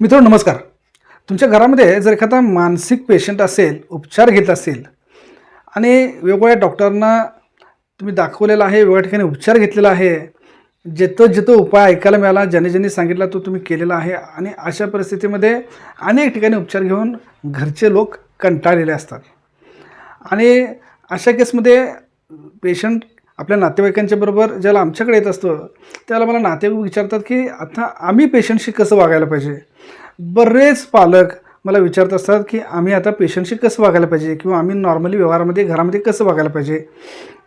मित्रांनो नमस्कार. तुमच्या घरामध्ये जर एखादा मानसिक पेशंट असेल उपचार घेत असेल आणि वेगवेगळ्या डॉक्टरांना तुम्ही दाखवलेला आहे वेगळ्या ठिकाणी उपचार घेतलेला आहे जिथं जिथं उपाय ऐकायला मिळाला ज्याने ज्यांनी सांगितला तो तुम्ही केलेला आहे आणि अशा परिस्थितीमध्ये अनेक ठिकाणी उपचार घेऊन घरचे लोक कंटाळलेले असतात. आणि अशा केसमध्ये पेशंट आपल्या नातेवाईकांच्या बरोबर ज्याला आमच्याकडे येत असतं त्याला मला नातेवाईक विचारतात की आता आम्ही पेशंटशी कसं वागायला पाहिजे? बरेच पालक मला विचारत असतात की आम्ही आता पेशंटशी कसं वागायला पाहिजे? किंवा आम्ही नॉर्मली व्यवहारामध्ये घरामध्ये कसं वागायला पाहिजे?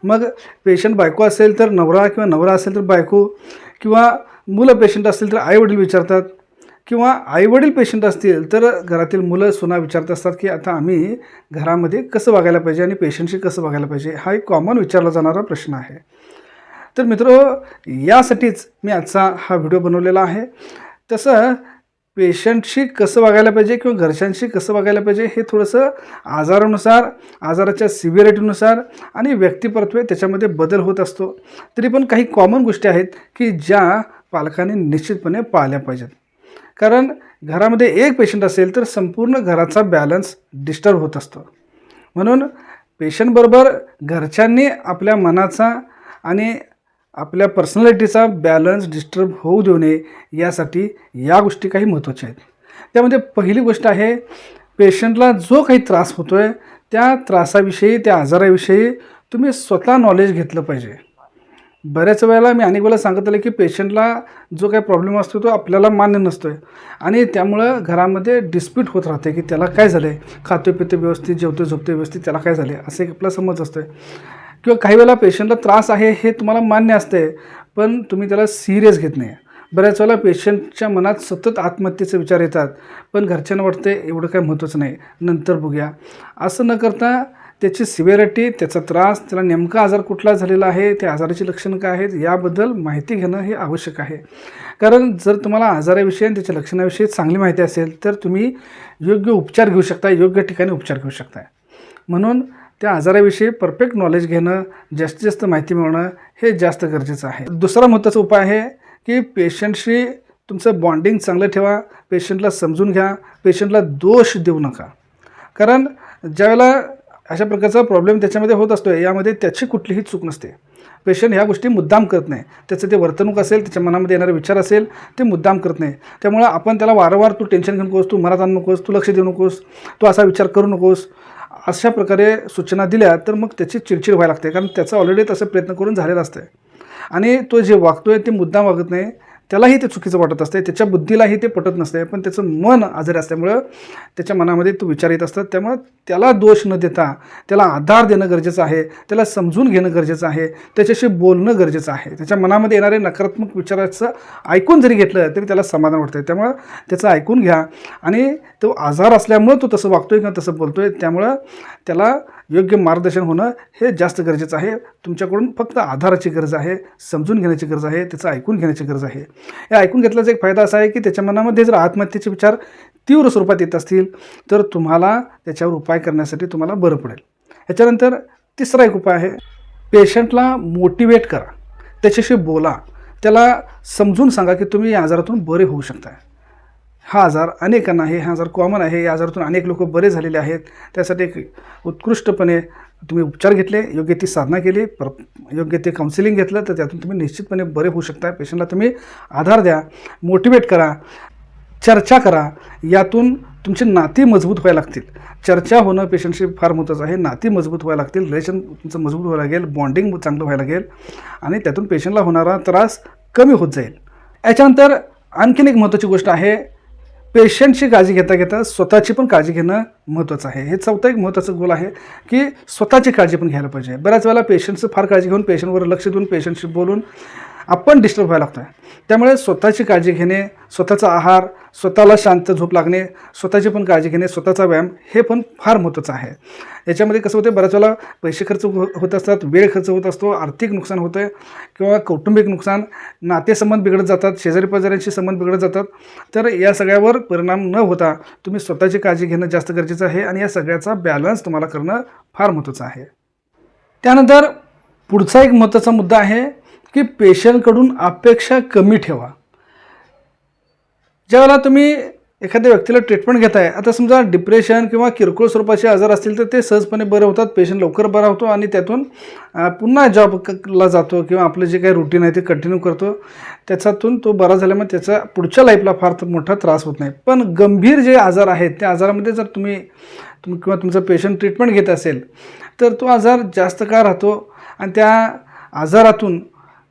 मग पेशंट बायको असेल तर नवरा किंवा नवरा असेल तर बायको किंवा मुलं पेशंट असतील तर आईवडील विचारतात किंवा आईवडील पेशंट असतील तर घरातील मुलं सुना विचारत असतात की आता आम्ही घरामध्ये कसं वागायला पाहिजे आणि पेशंटशी कसं वागायला पाहिजे? हा एक कॉमन विचारला जाणारा प्रश्न आहे. तर मित्र यासाठीच मी आजचा हा व्हिडिओ बनवलेला आहे. तसं पेशंटशी कसं वागायला पाहिजे किंवा घरच्यांशी कसं वागायला पाहिजे हे थोडंसं आजारानुसार आजाराच्या सिव्हिरिटीनुसार आणि व्यक्तिपरत्वे त्याच्यामध्ये बदल होत असतो. तरी पण काही कॉमन गोष्टी आहेत की ज्या पालकांनी निश्चितपणे पाळल्या पाहिजेत. कारण घरामध्ये एक पेशंट असेल तर संपूर्ण घराचा बॅलन्स डिस्टर्ब होत असतो. म्हणून पेशंटबरोबर घरच्यांनी आपल्या मनाचा आणि आपल्या पर्सनॅलिटीचा बॅलन्स डिस्टर्ब होऊ देऊ नये यासाठी या गोष्टी काही महत्त्वाच्या आहेत. त्यामध्ये पहिली गोष्ट आहे पेशंटला जो काही त्रास होतो आहे त्या त्रासाविषयी त्या आजाराविषयी तुम्ही स्वतः नॉलेज घेतलं पाहिजे. बऱ्याच वेळेला मी अनेक वेळेला सांगत आले की पेशंटला जो काही प्रॉब्लेम असतो तो आपल्याला मान्य नसतो आहे आणि त्यामुळं घरामध्ये डिस्प्यूट होत राहते की त्याला काय झालं आहे खातो पितो व्यवस्थित जेवतो झोपतो व्यवस्थित त्याला काय झालं आहे असे एक आपला समज असतो किंवा काही वेळेला पेशंटला त्रास आहे हे तुम्हाला मान्य असते पण तुम्ही त्याला सिरियस घेत नाही. बऱ्याच वेळेला पेशंटच्या मनात सतत आत्महत्येचे विचार येतात पण घरच्यांना वाटते एवढं काय महत्त्वाचं नाही. नंतर बघूया. असं न करता त्याची सिव्हिरिटी त्याचा त्रास त्याला नेमका आजार कुठला झालेला आहे त्या आजाराची लक्षणं काय आहेत याबद्दल माहिती घेणं हे आवश्यक आहे. कारण जर तुम्हाला आजाराविषयी आणि त्याच्या लक्षणाविषयी चांगली माहिती असेल तर तुम्ही योग्य उपचार घेऊ शकता योग्य ठिकाणी उपचार घेऊ शकता. म्हणून त्या आजाराविषयी परफेक्ट नॉलेज घेणं जास्तीत जास्त माहिती मिळवणं हे जास्त गरजेचं आहे. दुसरा महत्त्वाचा उपाय आहे की पेशंटशी तुमचं बॉन्डिंग चांगलं ठेवा पेशंटला समजून घ्या पेशंटला दोष देऊ नका. कारण ज्यावेळेला अशा प्रकारचा प्रॉब्लेम त्याच्यामध्ये होत असतो यामध्ये त्याची कुठलीही चूक नसते. पेशंट ह्या गोष्टी मुद्दाम करत नाही. त्याचं ते वर्तणूक असेल त्याच्या मनामध्ये येणारे विचार असेल ते मुद्दाम करत नाही. त्यामुळं आपण त्याला वारंवार तू टेन्शन घेऊ नकोस तू मनात आणू नकोस तू लक्ष देऊ नकोस तू असा विचार करू नकोस अशा प्रकारे सूचना दिल्या तर मग त्याची चिडचिड व्हायला लागते. कारण त्याचा ऑलरेडी तसं प्रयत्न करून झालेला असतं आणि तो जे वागतो आहे ते मुद्दाम वागत नाही. त्यालाही ते चुकीचं वाटत असते त्याच्या बुद्धीलाही ते पटत नसते पण त्याचं मन आजारी असल्यामुळं त्याच्या मनामध्ये तो विचार येत असतात. त्यामुळं त्याला दोष न देता त्याला आधार देणं गरजेचं आहे त्याला समजून घेणं गरजेचं आहे त्याच्याशी बोलणं गरजेचं आहे. त्याच्या मनामध्ये येणारे नकारात्मक विचाराचं ऐकून जरी घेतलं तरी त्याला समाधान वाटतं त्यामुळं त्याचं ऐकून घ्या. आणि तो आजार असल्यामुळं तो तसं वागतोय किंवा तसं बोलतोय त्यामुळं त्याला योग्य मार्गदर्शन होणं हे जास्त गरजेचं आहे. तुमच्याकडून फक्त आधाराची गरज आहे समजून घेण्याची गरज आहे त्याचं ऐकून घेण्याची गरज आहे. हे ऐकून घेतल्याचा एक फायदा असा आहे की त्याच्या मनामध्ये जर आत्महत्येचे विचार तीव्र स्वरूपात येत असतील तर तुम्हाला त्याच्यावर उपाय करण्यासाठी तुम्हाला बरं पडेल. याच्यानंतर तिसरा एक उपाय आहे. पेशंटला मोटिवेट करा. त्याच्याशी बोला. त्याला समजून सांगा की तुम्ही या आजारातून बरे होऊ शकता हा आजार अनेकांना आहे हा आजार कॉमन आहे या आजारातून अनेक लोक बरे झालेले आहेत. त्यासाठी एक उत्कृष्टपणे तुम्ही उपचार घेतले योग्य ती साधना केली पर योग्य ते काउन्सिलिंग घेतलं तर त्यातून तुम्ही निश्चितपणे बरे होऊ शकता. पेशंटला तुम्ही आधार द्या मोटिवेट करा चर्चा करा. यातून तुमची नाती मजबूत व्हायला लागतील. चर्चा होणं पेशंटशी फार महत्त्वाचं आहे. नाती मजबूत व्हायला लागतील रिलेशन तुमचं मजबूत व्हायला लागेल बॉन्डिंग चांगलं व्हायला लागेल आणि त्यातून पेशंटला होणारा त्रास कमी होत जाईल. याच्यानंतर आणखीन एक महत्त्वाची गोष्ट आहे पेशंटची काळजी घेता घेता स्वतःची पण काळजी घेणं महत्त्वाचं आहे. हे चौथा एक महत्त्वाचं गोल आहे की स्वतःची काळजी पण घ्यायला पाहिजे. बऱ्याच वेळेला पेशंटचं फार काळजी घेऊन पेशंटवर लक्ष देऊन पेशंटशी बोलून आपण डिस्टर्ब व्हायला लागतो आहे त्यामुळे स्वतःची काळजी घेणे स्वतःचा आहार स्वतःला शांत झोप लागणे स्वतःची पण काळजी घेणे स्वतःचा व्यायाम हे पण फार महत्त्वाचं आहे. याच्यामध्ये कसं होतं बऱ्याच वेळेला पैसे खर्च हो-, होत असतात वेळ खर्च होत असतो आर्थिक नुकसान होतं आहे किंवा कौटुंबिक नुकसान नातेसंबंध बिघडत जातात शेजारी पाजाऱ्यांशी संबंध बिघडत जातात. तर या सगळ्यावर परिणाम न होता तुम्ही स्वतःची काळजी घेणं जास्त गरजेचं आहे आणि या सगळ्याचा बॅलन्स तुम्हाला करणं फार महत्त्वाचं आहे. त्यानंतर पुढचा एक महत्त्वाचा मुद्दा आहे की पेशंटकडून अपेक्षा कमी ठेवा. ज्यावेळेला तुम्ही एखाद्या व्यक्तीला ट्रीटमेंट घेत आहे आता समजा डिप्रेशन किंवा किरकोळ स्वरूपाचे आजार असतील तर ते सहजपणे बरे होतात पेशंट लवकर बरा होतो आणि त्यातून पुन्हा जॉबला जातो किंवा आपलं जे काही रुटीन आहे ते कंटिन्यू करतो. त्याच्यातून तो बरा झाल्यामुळे त्याचा पुढच्या लाईफला फार मोठा त्रास होत नाही. पण गंभीर जे आजार आहेत त्या आजारामध्ये जर तुम्ही तुम किंवा तुमचा पेशंट ट्रीटमेंट घेत असेल तर तो आजार जास्त काळ राहतो आणि त्या आजारातून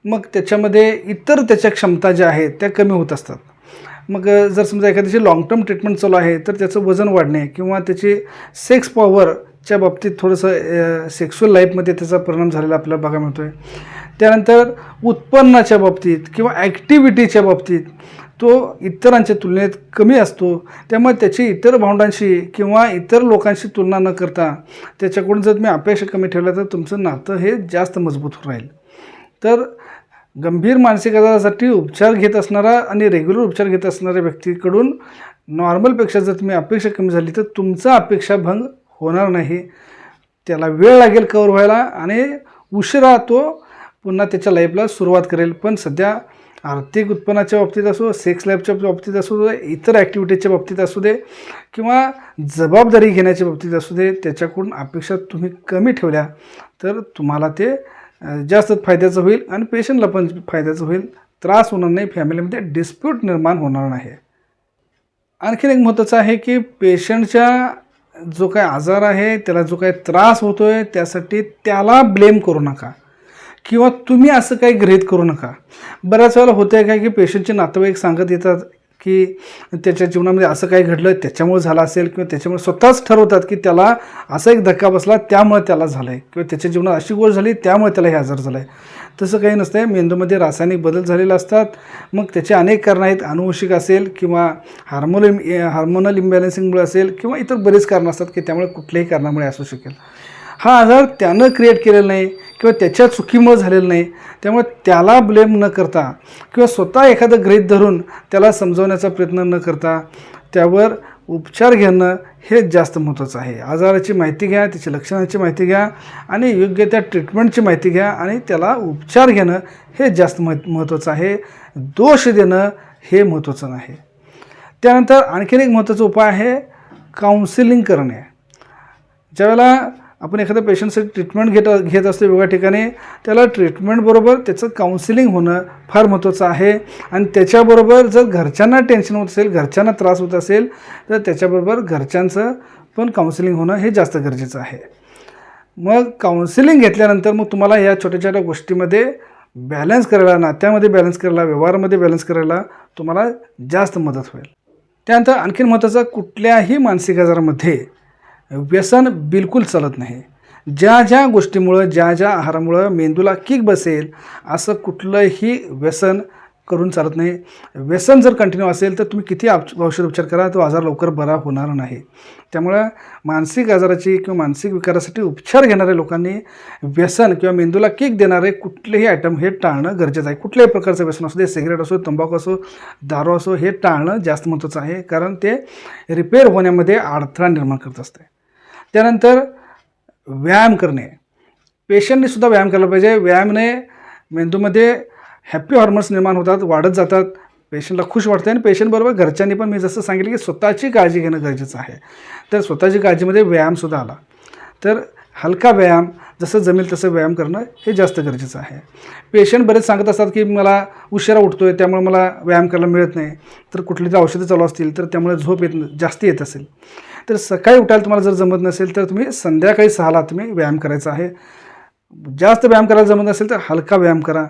मग त्याच्यामध्ये इतर त्याच्या क्षमता ज्या आहेत त्या कमी होत असतात. मग जर समजा एखाद्याची लाँग टर्म ट्रीटमेंट चालू आहे तर त्याचं वजन वाढणे किंवा त्याची सेक्स पॉवरच्या बाबतीत थोडंसं सेक्शुअल लाईफमध्ये त्याचा परिणाम झालेला आपल्याला बघायला मिळतो आहे त्यानंतर उत्पन्नाच्या बाबतीत किंवा ॲक्टिव्हिटीच्या बाबतीत तो इतरांच्या तुलनेत कमी असतो. त्यामुळे त्याची इतर भावंडांशी किंवा इतर लोकांशी तुलना न करता त्याच्याकडून जर तुम्ही अपेक्षा कमी ठेवल्या तर तुमचं नातं हे जास्त मजबूत राहील. तर गंभीर मानसिक आजारासाठी उपचार घेत असणारा आणि रेग्युलर उपचार घेत असणाऱ्या व्यक्तीकडून नॉर्मलपेक्षा जर तुम्ही अपेक्षा कमी झाली तर तुमचा अपेक्षा भंग होणार नाही. त्याला वेळ लागेल कवर व्हायला आणि उशिरा तो पुन्हा त्याच्या लाईफला सुरुवात करेल. पण सध्या आर्थिक उत्पन्नाच्या बाबतीत असो सेक्स लाईफच्या बाबतीत असू दे इतर ॲक्टिव्हिटीजच्या बाबतीत असू दे किंवा जबाबदारी घेण्याच्या बाबतीत असू दे त्याच्याकडून अपेक्षा तुम्ही कमी ठेवल्या तर तुम्हाला ते जास्त फायद्याचं होईल आणि पेशंटला पण फायद्याचं होईल. त्रास होणार नाही. फॅमिलीमध्ये डिस्प्यूट निर्माण होणार नाही. आणखीन एक महत्त्वाचं आहे की पेशंटच्या जो काय आजार आहे त्याला जो काही त्रास होतो आहे त्यासाठी त्याला ब्लेम करू नका. किंवा तुम्ही असं काही गृहित करू नका. बऱ्याच वेळेला होतं आहे काय की पेशंटचे नातेवाईक सांगत येतात की त्याच्या जीवनामध्ये असं काही घडलं त्याच्यामुळे झालं असेल किंवा त्याच्यामुळे स्वतःच ठरवतात की त्याला असा एक धक्का बसला त्यामुळे त्याला झालं आहे किंवा त्याच्या जीवनात अशी गोष्ट झाली त्यामुळे त्याला हे आजार झाला आहे तसं काही नसतं आहे मेंदूमध्ये रासायनिक बदल झालेले असतात. मग त्याचे अनेक कारणं आहेत. अनुवंशिक असेल किंवा हार्मोन हार्मोनल इम्बॅलन्सिंगमुळे असेल किंवा इतर बरेच कारणं असतात की त्यामुळे कुठल्याही कारणामुळे असू शकेल. हा आजार त्यानं क्रिएट केलेला नाही किंवा त्याच्या चुकीमुळे झालेलं नाही. त्यामुळे त्याला ब्लेम न करता किंवा स्वतः एखादं गृहीत धरून त्याला समजवण्याचा प्रयत्न न करता त्यावर उपचार घेणं हे जास्त महत्त्वाचं आहे. आजाराची माहिती घ्या त्याची लक्षणांची माहिती घ्या आणि योग्य त्या ट्रीटमेंटची माहिती घ्या आणि त्याला उपचार घेणं हे जास्त मह महत्त्वाचं आहे. दोष देणं हे महत्त्वाचं नाही. त्यानंतर आणखीन एक महत्त्वाचा उपाय आहे काउन्सिलिंग करणे. ज्यावेळेला आपण एखाद्या पेशंटसाठी ट्रीटमेंट घेत घेत असतो वेगळ्या ठिकाणी त्याला ट्रीटमेंटबरोबर त्याचं काउन्सिलिंग होणं फार महत्त्वाचं आहे. आणि त्याच्याबरोबर जर घरच्यांना टेन्शन होत असेल घरच्यांना त्रास होत असेल तर त्याच्याबरोबर घरच्यांचं पण काउन्सिलिंग होणं हे जास्त गरजेचं आहे. मग काउन्सिलिंग घेतल्यानंतर मग तुम्हाला या छोट्या छोट्या गोष्टीमध्ये बॅलन्स करायला नात्यामध्ये बॅलन्स करायला व्यवहारामध्ये बॅलन्स करायला तुम्हाला जास्त मदत होईल. त्यानंतर आणखीन महत्त्वाचं कुठल्याही मानसिक आजारामध्ये व्यसन बिलकुल चालत नाही. ज्या ज्या गोष्टीमुळं ज्या ज्या आहारामुळं मेंदूला किक बसेल असं कुठलंही व्यसन करून चालत नाही. व्यसन जर कंटिन्यू असेल तर तुम्ही किती औष औषध उपचार करा तो आजार लवकर बरा होणार नाही. त्यामुळं मानसिक आजाराची किंवा मानसिक विकारासाठी उपचार घेणाऱ्या लोकांनी व्यसन किंवा मेंदूला किक देणारे कुठलेही आयटम हे टाळणं गरजेचं आहे. कुठल्याही प्रकारचं व्यसन असू दे सिगरेट असो तंबाखू असो दारू असो हे टाळणं जास्त महत्त्वाचं आहे. कारण ते रिपेअर होण्यामध्ये अडथळा निर्माण करत असते. त्यानंतर व्यायाम करणे. पेशंटने सुद्धा व्यायाम केला पाहिजे. व्यायामने मेंदूमध्ये हॅप्पी हॉर्मोन्स निर्माण होतात वाढत जातात. पेशंटला खुश वाटते आणि पेशंटबरोबर घरच्यांनी पण मी जसं सांगितलं की स्वतःची काळजी घेणं गरजेचं आहे. तर स्वतःची काळजीमध्ये व्यायामसुद्धा आला. तर हलका व्यायाम जसं जमेल तसं व्यायाम करणं हे जास्त गरजेचं आहे. पेशंट बरेच सांगत असतात की मला उशिरा उठतो आहे त्यामुळे मला व्यायाम करायला मिळत नाही. तर कुठली तरी औषधं चालू असतील तर त्यामुळे झोप येत जास्त येत असेल. तर सकाळी उठायला तुम्हाला जर जमत नसेल तर तुम्ही संध्याकाळी सहाला तुम्ही व्यायाम करायचा आहे. जास्त व्यायाम करायला जमत नसेल तर हलका व्यायाम करा.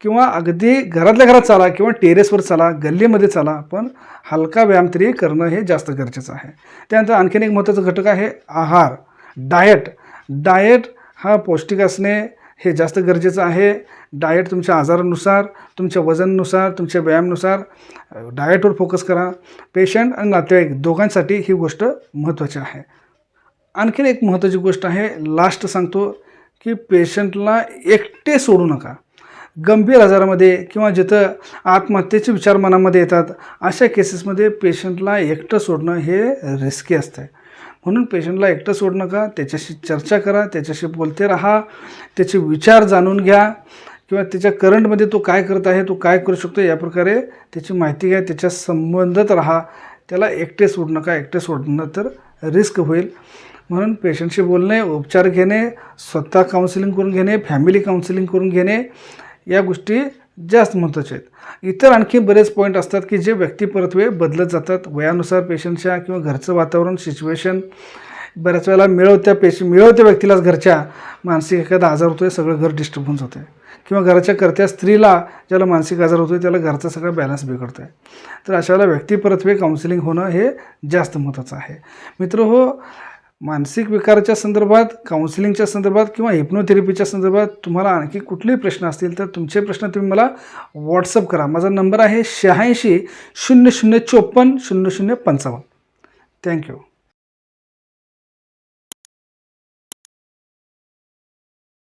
किंवा अगदी घरातल्या घरात चाला किंवा टेरेसवर चाला गल्लीमध्ये चाला पण हलका व्यायाम तरी करणं हे जास्त गरजेचं आहे. त्यानंतर आणखीन एक महत्त्वाचा घटक आहे आहार. डाएट डाएट हा पौष्टिक असणे हे जास्त गरजेचं आहे. डाएट तुमच्या आजारानुसार तुमच्या वजननुसार तुमच्या व्यायामानुसार डाएटवर फोकस करा. पेशंट आणि नातेवाईक दोघांसाठी ही गोष्ट महत्त्वाची आहे. आणखीन एक महत्त्वाची गोष्ट आहे लास्ट सांगतो की पेशंटला एकटे सोडू नका. गंभीर आजारामध्ये किंवा जिथं आत्महत्येचे विचार मनामध्ये येतात अशा केसेसमध्ये पेशंटला एकटं सोडणं हे रिस्की असतं म्हणून पेशंटला एकटं सोडू नका. त्याच्याशी चर्चा करा. त्याच्याशी बोलते राहा. त्याचे विचार जाणून घ्या. किंवा त्याच्या करंटमध्ये तो काय करत आहे तो काय करू शकतो या प्रकारे त्याची माहिती घ्या. त्याच्या संबंधत राहा. त्याला एकटे सोडू नका. एकटे सोडणं तर रिस्क होईल. म्हणून पेशंटशी बोलणे उपचार घेणे स्वतः काउन्सिलिंग करून घेणे फॅमिली काउन्सिलिंग करून घेणे या गोष्टी जास्त महत्त्वाचे आहेत. इतर आणखी बरेच पॉईंट असतात की जे व्यक्तिपरत्वे बदलत जातात. वयानुसार पेशंटच्या किंवा घरचं वातावरण सिच्युएशन बऱ्याच वेळेला मिळवत्या पेश मिळवत्या व्यक्तीलाच घरच्या मानसिक एखादा आजार होतो आहे सगळं घर डिस्टर्ब होऊन जातं आहे किंवा घराच्या करत्या स्त्रीला ज्याला मानसिक आजार होतो आहे त्याला घरचा सगळा बॅलन्स बिघडतो आहे तर अशा वेळेला व्यक्तिपरत्वे काउन्सिलिंग होणं हे जास्त महत्त्वाचं आहे. मित्र हो मानसिक विकाराच्या संदर्भात काउन्सिलिंगच्या संदर्भात किंवा हिप्नोथेरपीच्या संदर्भात तुम्हाला आणखी कुठलेही प्रश्न असतील तर तुमचे प्रश्न तुम्ही मला व्हॉट्सअप करा. माझा नंबर आहे शहाऐंशी शून्य शून्य चोपन्न शून्य शून्य पंचावन्न. थँक्यू